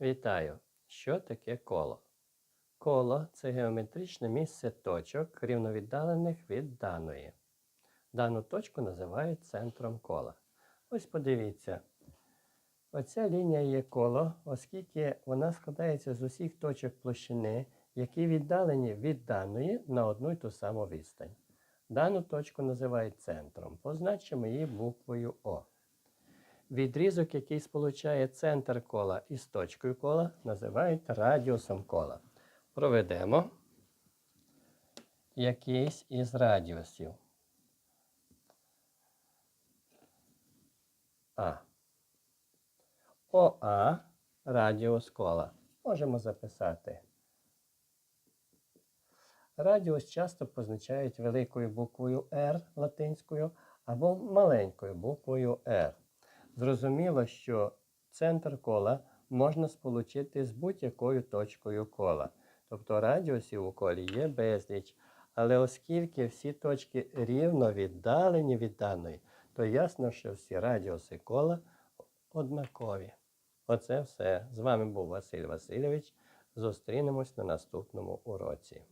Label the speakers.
Speaker 1: Вітаю! Що таке коло? Коло це геометричне місце точок, рівновіддалених від даної. Дану точку називають центром кола. Ось подивіться. Оця лінія є коло, оскільки вона складається з усіх точок площини, які віддалені від даної на одну й ту саму відстань. Дану точку називають центром. Позначимо її буквою О. Відрізок, який сполучає центр кола із точкою кола, називають радіусом кола. Проведемо якийсь із радіусів. А. ОА радіус кола. Можемо записати. Радіус часто позначають великою буквою R латинською або маленькою буквою R. Зрозуміло, що центр кола можна сполучити з будь-якою точкою кола. Тобто радіусів у колі є безліч. Але оскільки всі точки рівно віддалені від даної, то ясно, що всі радіуси кола однакові. Оце все. З вами був Василь Васильович. Зустрінемось на наступному уроці.